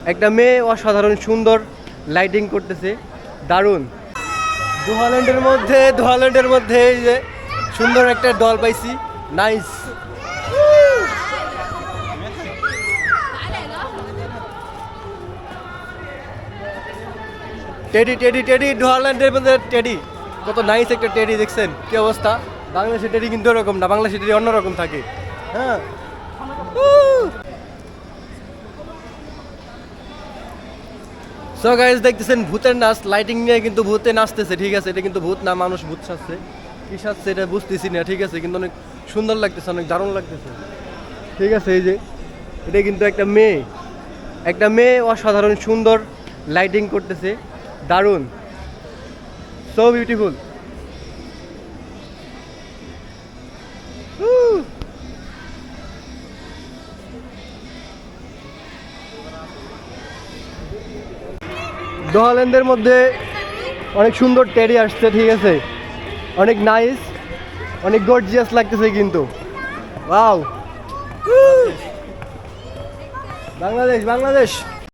একটা মেয়ে অসাধারণ সুন্দর লাইটিং করতেছে, দারুণ। দোহাল্যান্ডের মধ্যে দোহাল্যান্ডের মধ্যে এই যে সুন্দর একটা দল পাইছি নাইস টেডি টেডি টেডি ডোহাল্যান্ডের মধ্যে টেডি কত নাইস একটা টেডি দেখছেন, কি অবস্থা? বাংলাদেশের টেডি কিন্তু ওরকম না, বাংলাদেশের টেডি অন্যরকম থাকে। হ্যাঁ। সো গাইজ দেখতেছেন ভূতের নাচ। লাইটিং নিয়ে কিন্তু ভূতে নাচতেছে, ঠিক আছে? এটা কিন্তু ভূত না, মানুষ ভূত সাজছে। কি সাজছে এটা বুঝতেছি না, ঠিক আছে? কিন্তু অনেক সুন্দর লাগতেছে, অনেক দারুণ লাগতেছে। ঠিক আছে, এই যে, এটা কিন্তু একটা মেয়ে। একটা মেয়ে অসাধারণ, সুন্দর লাইটিং করতেছে। দারুণ। সো বিউটিফুল ডোহাল্যান্ডের মধ্যে অনেক সুন্দর টেরি আসছে, ঠিক আছে? অনেক নাইস অনেক গর্জিয়াস লাগতেছে কিন্তু। ওয়াও বাংলাদেশ বাংলাদেশ!